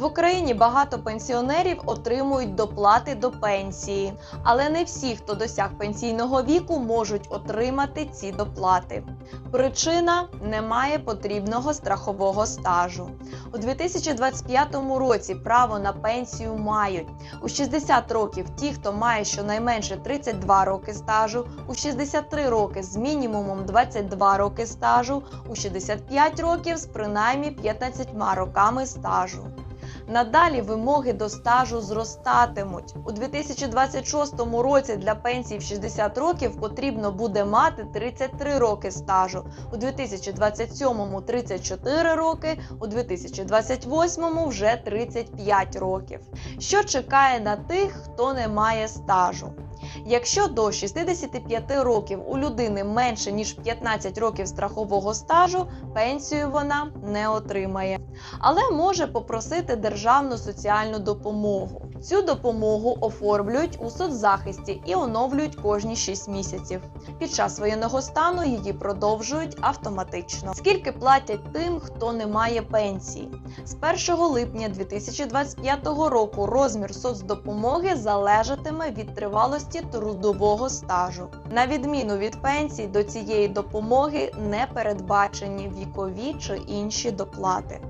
В Україні багато пенсіонерів отримують доплати до пенсії, але не всі, хто досяг пенсійного віку, можуть отримати ці доплати. Причина немає потрібного страхового стажу. У 2025 році право на пенсію мають у 60 років ті, хто має щонайменше 32 роки стажу, у 63 роки з мінімумом 22 роки стажу, у 65 років з принаймні 15 роками стажу. Надалі вимоги до стажу зростатимуть. У 2026 році для пенсії в 60 років потрібно буде мати 33 роки стажу, у 2027 – 34 роки, у 2028 вже 35 років. Що чекає на тих, хто не має стажу? Якщо до 65 років у людини менше ніж 15 років страхового стажу, пенсію вона не отримає, але може попросити державну соціальну допомогу. Цю допомогу оформлюють у соцзахисті і оновлюють кожні 6 місяців. Під час воєнного стану її продовжують автоматично. Скільки платять тим, хто не має пенсії? З 1 липня 2025 року розмір соцдопомоги залежатиме від тривалості трудового стажу. На відміну від пенсій, до цієї допомоги не передбачені вікові чи інші доплати.